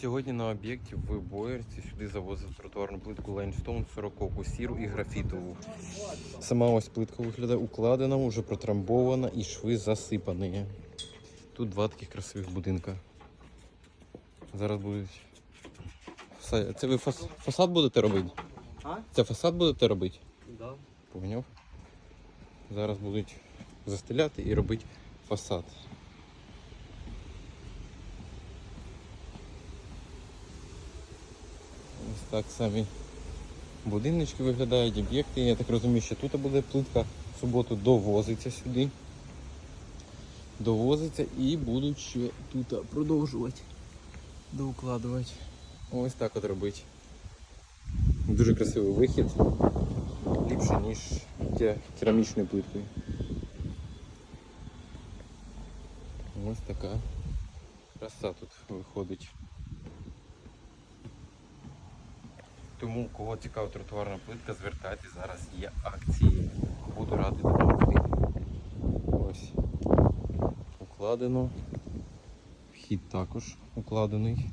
Сьогодні на об'єкті в Боярці сюди завозили тротуарну плитку Limestone 40 сіру і графітову. Сама ось плитка виглядає укладена, вже протрамбована і шви засипані. Тут два таких красивих будинка. Зараз будуть. Це ви фас... фасад будете робити? А? Це фасад будете робити? Да. Поняв? Зараз будуть застеляти і робити фасад. Ось так самі будиночки виглядають, об'єкти. Я так розумію, що тут буде плитка в суботу довозиться сюди. Довозиться і будуть ще тут продовжувати доукладувати. Ось так от робити. Дуже красивий вихід ліпше, ніж ке- керамічною плиткою. Ось така краса тут виходить. Тому, кого цікава тротуарна плитка, звертайтесь, зараз є акції. Буду радий допомогти. Ось. Укладено. Вхід також укладений.